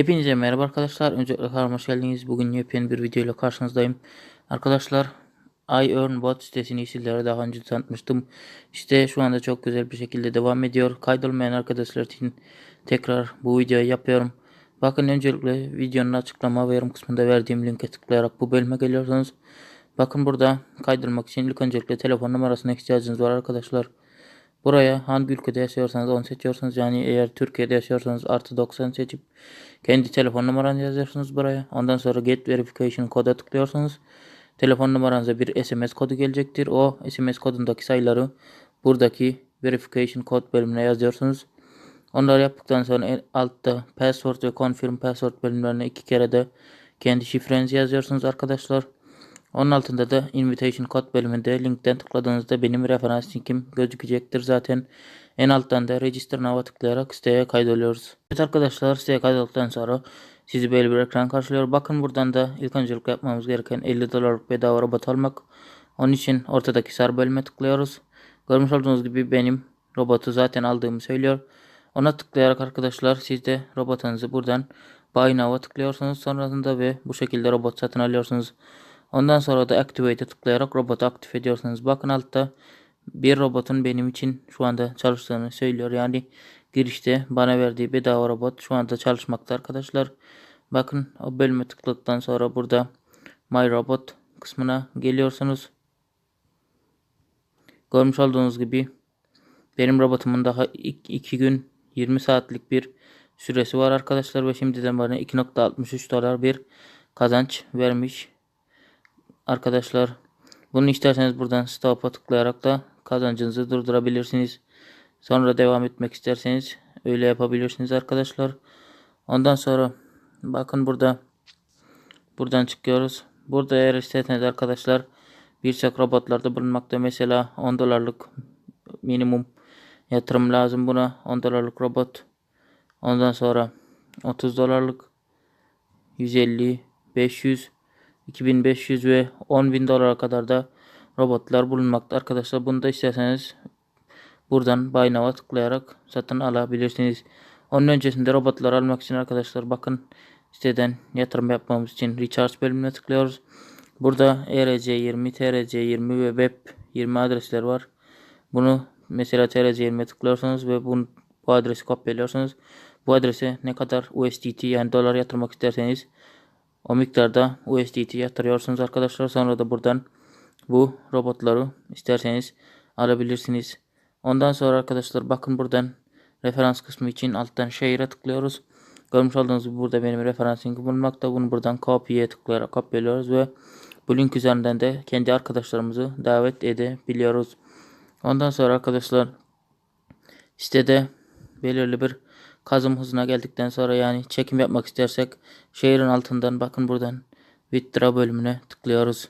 Hepinize merhaba arkadaşlar. Öncelikle kanalıma hoş geldiniz. Bugün yepyeni bir video ile karşınızdayım. Arkadaşlar iEarnBot sitesini sizlere daha önce tanıtmıştım. İşte şu anda çok güzel bir şekilde devam ediyor. Kaydolmayan arkadaşlar için tekrar bu videoyu yapıyorum. Bakın öncelikle videonun açıklama ve yorum kısmında verdiğim linke tıklayarak bu bölüme geliyorsunuz. Bakın burada kaydolmak için ilk öncelikle telefon numarasına ihtiyacınız var arkadaşlar. Buraya hangi ülkede yaşıyorsanız onu seçiyorsunuz. Yani eğer Türkiye'de yaşıyorsanız artı 90 seçip kendi telefon numaranızı yazıyorsunuz buraya. Ondan sonra get verification koda tıklıyorsunuz. Telefon numaranıza bir SMS kodu gelecektir. O SMS kodundaki sayıları buradaki verification kod bölümüne yazıyorsunuz. Onları yaptıktan sonra altta password ve confirm password bölümlerine iki kere de kendi şifrenizi yazıyorsunuz arkadaşlar. Onun altında da invitation kod bölümünde linkten tıkladığınızda benim referans linkim gözükecektir zaten. En alttan da register now'a tıklayarak siteye kaydoluyoruz. Evet arkadaşlar siteye kaydolduktan sonra sizi böyle bir ekran karşılıyor. Bakın buradan da ilk öncelikle yapmamız gereken 50 dolarlık bedava robot almak. Onun için ortadaki sarı bölüme tıklıyoruz. Görmüş olduğunuz gibi benim robotu zaten aldığımı söylüyor. Ona tıklayarak arkadaşlar siz de robotunuzu buradan Buy Now'a tıklıyorsunuz sonrasında ve bu şekilde robot satın alıyorsunuz. Ondan sonra da Activate'e tıklayarak robotu aktif ediyorsunuz. Bakın altta bir robotun benim için şu anda çalıştığını söylüyor. Yani girişte bana verdiği bedava robot şu anda çalışmakta arkadaşlar. Bakın o bölüme tıkladıktan sonra burada My Robot kısmına geliyorsunuz. Görmüş olduğunuz gibi benim robotumun daha 2 gün 20 saatlik bir süresi var arkadaşlar ve şimdiden bana 2.63 dolar bir kazanç vermiş arkadaşlar. Bunu isterseniz buradan stop'a tıklayarak da kazancınızı durdurabilirsiniz. Sonra devam etmek isterseniz öyle yapabilirsiniz arkadaşlar. Ondan sonra bakın burada buradan çıkıyoruz. Burada eğer isterseniz arkadaşlar birçok robotlarda bulunmakta. Mesela 10 dolarlık minimum yatırım lazım buna. 10 dolarlık robot. Ondan sonra 30 dolarlık 150 500 2500 ve 10.000 dolara kadar da robotlar bulunmakta arkadaşlar. Bunu da isterseniz buradan Buy Now'a tıklayarak satın alabilirsiniz. Onun öncesinde robotlar almak için arkadaşlar bakın siteden yatırım yapmamız için Recharge bölümüne tıklıyoruz. Burada ERC20, TRC20 ve Web 20 adresler var. Bunu mesela TRC20'ye tıklıyorsunuz ve bunu, bu adresi kopyalıyorsunuz. Bu adrese ne kadar USDT yani dolar yatırmak isterseniz o miktarda USDT yatırıyorsunuz arkadaşlar. Sonra da buradan bu robotları isterseniz alabilirsiniz. Ondan sonra arkadaşlar bakın buradan referans kısmı için alttan share'a tıklıyoruz. Görmüş olduğunuz gibi burada benim referans linkim bulunmakta. Bunu buradan copy'ye tıklayarak kopyalıyoruz ve bu link üzerinden de kendi arkadaşlarımızı davet edebiliyoruz. Ondan sonra arkadaşlar sitede belirli bir kazım hızına geldikten sonra yani çekim yapmak istersek şehrin altından bakın buradan Withdraw bölümüne tıklıyoruz.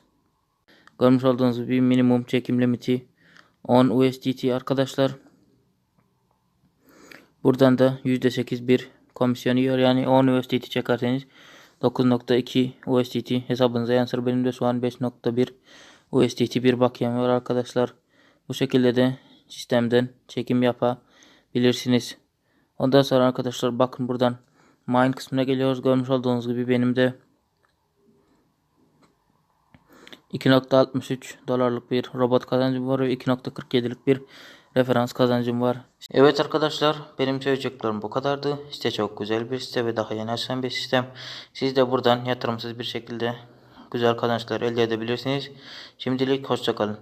Görmüş olduğunuz gibi minimum çekim limiti 10 USDT arkadaşlar. Buradan da %8 bir komisyon yiyor. Yani 10 USDT çekerseniz 9.2 USDT hesabınıza yansır. Benim de şu an 5.1 USDT bir bakiyem var arkadaşlar. Bu şekilde de sistemden çekim yapabilirsiniz. Ondan sonra arkadaşlar bakın buradan mine kısmına geliyoruz. Görmüş olduğunuz gibi benim de 2.63 dolarlık bir robot kazancım var ve 2.47'lik bir referans kazancım var. Evet arkadaşlar benim söyleyeceklerim bu kadardı. Site çok güzel bir site ve daha yeni açılan bir sistem. Siz de buradan yatırımsız bir şekilde güzel kazançlar elde edebilirsiniz. Şimdilik hoşçakalın.